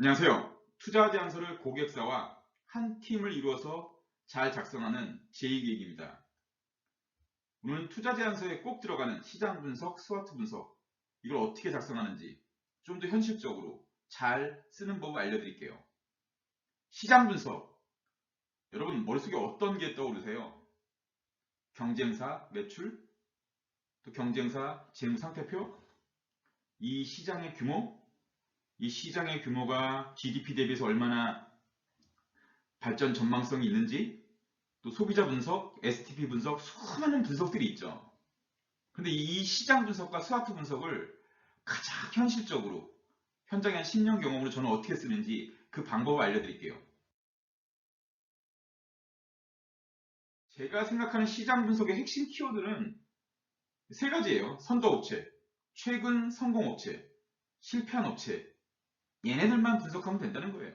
안녕하세요. 투자 제안서를 고객사와 한 팀을 이루어서 잘 작성하는 제2기획입니다. 오늘은 투자 제안서에 꼭 들어가는 시장 분석, 스와트 분석 이걸 어떻게 작성하는지 좀 더 현실적으로 잘 쓰는 법을 알려드릴게요. 시장 분석 여러분 머릿속에 어떤 게 떠오르세요? 경쟁사 매출, 또 경쟁사 재무 상태표, 이 시장의 규모, 이 시장의 규모가 GDP 대비해서 얼마나 발전 전망성이 있는지, 또 소비자 분석, STP 분석, 수많은 분석들이 있죠. 근데 이 시장 분석과 스와트 분석을 가장 현실적으로 현장의 한 10년 경험으로 저는 어떻게 쓰는지 그 방법을 알려드릴게요. 제가 생각하는 시장 분석의 핵심 키워드는 세 가지예요. 선도업체, 최근 성공업체, 실패한 업체. 얘네들만 분석하면 된다는 거예요.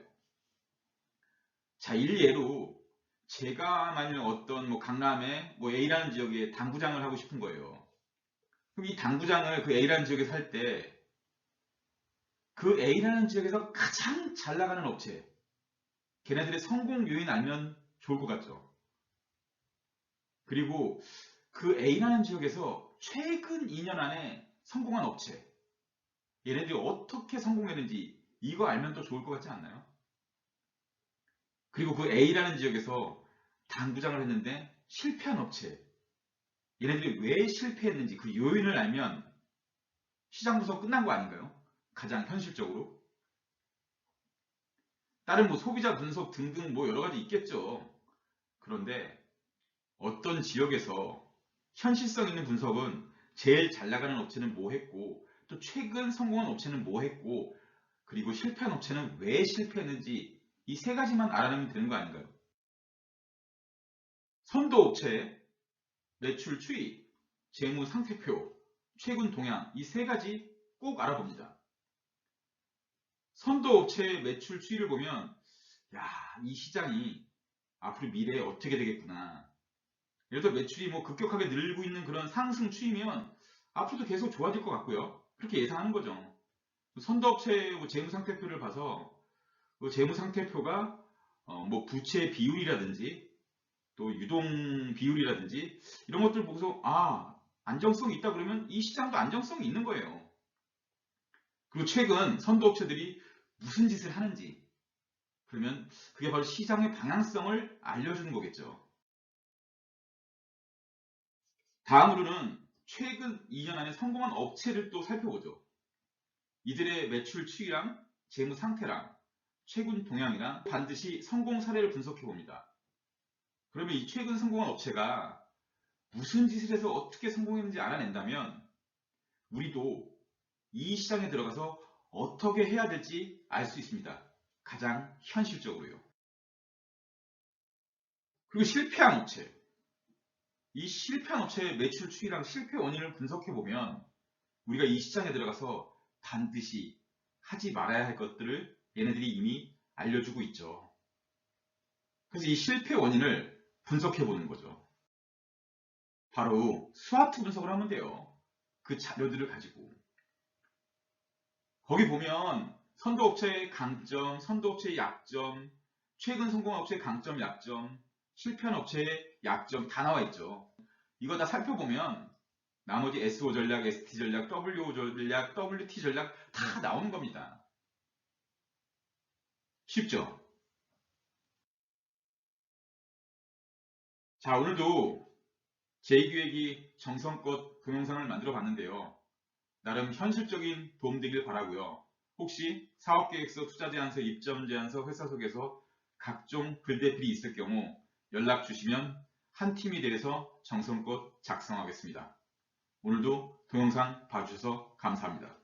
자, 일례로 제가 만약 어떤 뭐 강남에 뭐 A라는 지역에 당구장을 하고 싶은 거예요. 그럼 이 당구장을 그 A라는 지역에 살때그 A라는 지역에서 가장 잘 나가는 업체, 걔네들의 성공 요인 알면 좋을 것 같죠. 그리고 그 A라는 지역에서 최근 2년 안에 성공한 업체, 얘네들이 어떻게 성공했는지 이거 알면 또 좋을 것 같지 않나요? 그리고 그 A라는 지역에서 당구장을 했는데 실패한 업체, 얘네들이 왜 실패했는지 그 요인을 알면 시장 분석 끝난 거 아닌가요? 가장 현실적으로. 다른 뭐 소비자 분석 등등 뭐 여러 가지 있겠죠. 그런데 어떤 지역에서 현실성 있는 분석은 제일 잘 나가는 업체는 뭐 했고 또 최근 성공한 업체는 뭐 했고 그리고 실패한 업체는 왜 실패했는지 이 세 가지만 알아내면 되는 거 아닌가요? 선도 업체, 매출 추이, 재무 상태표, 최근 동향 이 세 가지 꼭 알아봅니다. 선도 업체의 매출 추이를 보면 야, 이 시장이 앞으로 미래에 어떻게 되겠구나. 예를 들어 매출이 뭐 급격하게 늘고 있는 그런 상승 추이면 앞으로도 계속 좋아질 것 같고요. 그렇게 예상하는 거죠. 선도업체의 재무상태표를 봐서 그 재무상태표가 어, 뭐 부채 비율이라든지 또 유동 비율이라든지 이런 것들 보고서 아 안정성이 있다 그러면 이 시장도 안정성이 있는 거예요. 그리고 최근 선도업체들이 무슨 짓을 하는지 그러면 그게 바로 시장의 방향성을 알려주는 거겠죠. 다음으로는 최근 2년 안에 성공한 업체를 또 살펴보죠. 이들의 매출 추이랑 재무 상태랑 최근 동향이랑 반드시 성공 사례를 분석해 봅니다. 그러면 이 최근 성공한 업체가 무슨 짓을 해서 어떻게 성공했는지 알아낸다면 우리도 이 시장에 들어가서 어떻게 해야 될지 알 수 있습니다. 가장 현실적으로요. 그리고 실패한 업체. 이 실패한 업체의 매출 추이랑 실패 원인을 분석해 보면 우리가 이 시장에 들어가서 반드시 하지 말아야 할 것들을 얘네들이 이미 알려주고 있죠. 그래서 이 실패 원인을 분석해 보는 거죠. 바로 스와트 분석을 하면 돼요. 그 자료들을 가지고. 거기 보면 선도업체의 강점, 선도업체의 약점, 최근 성공업체의 강점, 약점, 실패한 업체의 약점 다 나와 있죠. 이거 다 살펴보면 나머지 SO 전략, ST 전략, WO 전략, WT 전략 다 나오는 겁니다. 쉽죠? 자, 오늘도 제2기획이 정성껏 동영상을 만들어 봤는데요. 나름 현실적인 도움 되길 바라고요. 혹시 사업계획서, 투자제안서, 입점제안서, 회사 속에서 각종 글대필이 있을 경우 연락 주시면 한 팀이 돼서 정성껏 작성하겠습니다. 오늘도 동영상 봐주셔서 감사합니다.